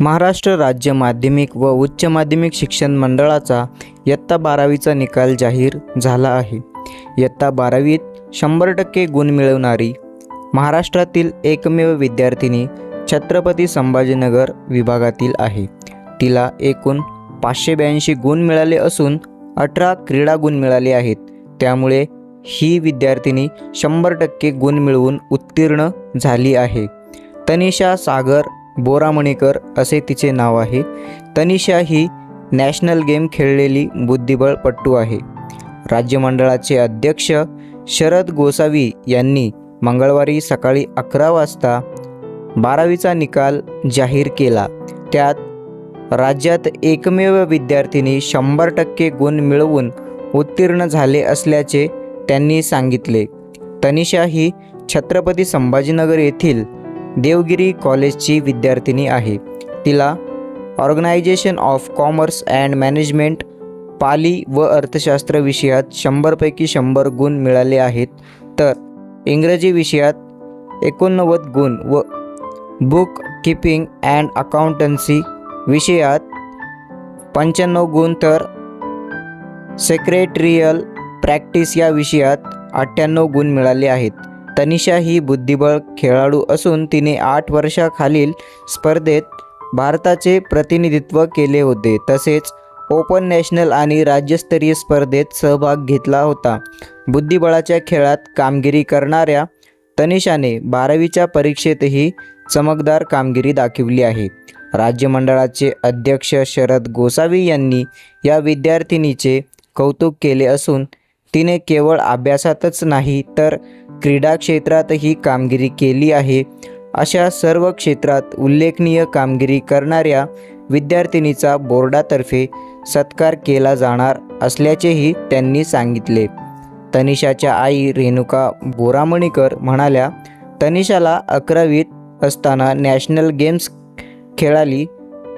महाराष्ट्र राज्य माध्यमिक व उच्च माध्यमिक शिक्षण मंडळाचा इयत्ता बारावीचा निकाल जाहीर झाला आहे. इयत्ता बारावीत शंभर टक्के गुण मिळवणारी महाराष्ट्रातील एकमेव विद्यार्थिनी छत्रपती संभाजीनगर विभागातील आहे. तिला एकूण पाचशे ब्याऐंशी गुण मिळाले असून अठरा क्रीडा गुण मिळाले आहेत. त्यामुळे ही विद्यार्थिनी शंभर टक्के गुण मिळवून उत्तीर्ण झाली आहे. तनिषा सागर बोरामणीकर असे तिचे नाव आहे. तनिषा ही नॅशनल गेम खेळलेली बुद्धिबळपट्टू आहे. राज्यमंडळाचे अध्यक्ष शरद गोसावी यांनी मंगळवारी सकाळी अकरा वाजता बारावीचा निकाल जाहीर केला. त्यात राज्यात एकमेव विद्यार्थिनी शंभर टक्के गुण मिळवून उत्तीर्ण झाले असल्याचे त्यांनी सांगितले. तनिषा ही छत्रपती संभाजीनगर येथील देवगिरी कॉलेजची विद्यार्थिनी आहे. तिला organisation of commerce and management Pali व अर्थशास्त्र विषयात शंभरपैकी शंभर गुण मिळाले आहेत. तर इंग्रजी विषयात एकोणनव्वद गुण व बुक किपिंग अँड अकाउंटन्सी विषयात पंच्याण्णव गुण तर सेक्रेटरियल प्रॅक्टिस या विषयात अठ्ठ्याण्णव गुण मिळाले आहेत. तनिषा ही बुद्धिबळ खेळाडू असून तिने आठ वर्षाखालील स्पर्धेत भारताचे प्रतिनिधित्व केले होते. तसेच ओपन नॅशनल आणि राज्यस्तरीय स्पर्धेत सहभाग घेतला होता. बुद्धिबळाच्या खेळात कामगिरी करणाऱ्या तनिषाने बारावीच्या परीक्षेतही चमकदार कामगिरी दाखवली आहे. राज्यमंडळाचे अध्यक्ष शरद गोसावी यांनी या विद्यार्थिनीचे कौतुक केले असून तिने केवळ अभ्यासातच नाही तर क्रीडा क्षेत्रातही कामगिरी केली आहे. अशा सर्व क्षेत्रात उल्लेखनीय कामगिरी करणाऱ्या विद्यार्थिनीचा बोर्डातर्फे सत्कार केला जाणार असल्याचेही त्यांनी सांगितले. तनिषाच्या आई रेणुका बोरामणीकर म्हणाल्या तनिषाला अकरावीत असताना नॅशनल गेम्स खेळाली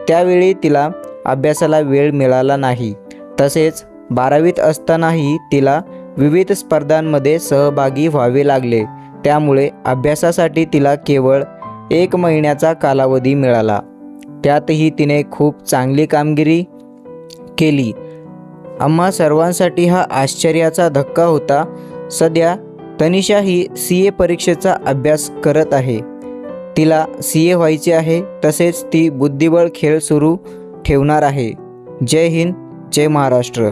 त्यावेळी तिला अभ्यासाला वेळ मिळाला नाही. तसेच बारावीत असतानाही तिला विविध स्पर्धांमध्ये सहभागी व्हावे लागले. त्यामुळे अभ्यासासाठी तिला केवळ एक महिन्याचा कालावधी मिळाला. त्यातही तिने खूप चांगली कामगिरी केली. आम्हा सर्वांसाठी हा आश्चर्याचा धक्का होता. सध्या तनिषा ही सी ए परीक्षेचा अभ्यास करत आहे. तिला सी ए व्हायचे आहे तसेच ती बुद्धिबळ खेळ सुरू ठेवणार आहे. जय हिंद जय महाराष्ट्र.